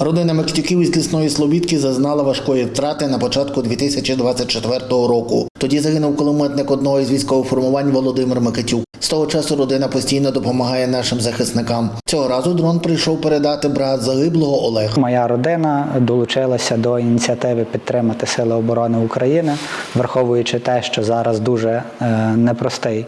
Родина Мектюків із лісної Слобідки зазнала важкої втрати на початку 2024 року. Тоді загинув кулеметник одного із військових формувань Володимир Микитюк. З того часу родина постійно допомагає нашим захисникам. Цього разу дрон прийшов передати брат загиблого Олег. Моя родина долучилася до ініціативи підтримати Сили оборони України, враховуючи те, що зараз дуже е, непростий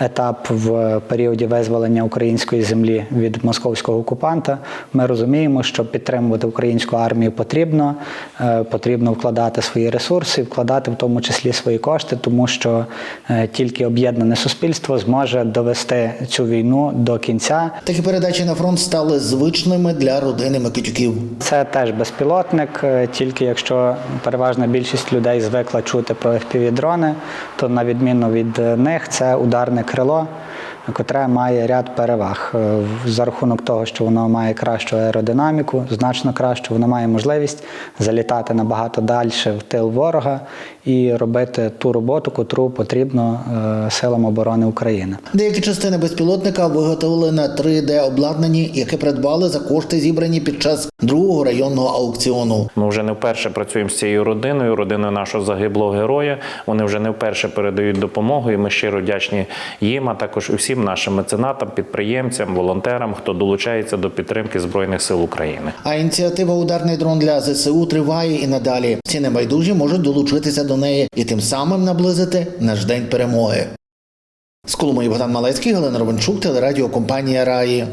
етап в періоді визволення української землі від московського окупанта. Ми розуміємо, що підтримувати українську армію потрібно, е, потрібно вкладати свої ресурси, вкладати в тому числі свої кошти, тому що е, тільки об'єднане суспільство зможе довести цю війну до кінця. Такі передачі на фронт стали звичними для родини Микитюків. Це теж безпілотник, тільки якщо переважна більшість людей звикла чути про FPV-дрони, то на відміну від них це ударне крило, котре має ряд переваг. Е, в- За рахунок того, що воно має кращу аеродинаміку, значно кращу, воно має можливість залітати набагато далі в тил ворога і робити ту роботу, котру потрібно е, силам оборони України. Деякі частини безпілотника виготовили на 3D обладнанні, яке придбали за кошти, зібрані під час другого районного аукціону. Ми вже не вперше працюємо з цією родиною, родиною нашого загиблого героя. Вони вже не вперше передають допомогу, і ми щиро вдячні їм, а також усім нашим меценатам, підприємцям, волонтерам, хто долучається до підтримки Збройних сил України. А ініціатива Ударний дрон для ЗСУ триває і надалі. Ці небайдужі можуть долучитися до неї і тим самим наблизити наш день перемоги. З Коломиї Богдан Малецький, Галина Ровенчук, телерадіокомпанія Раї.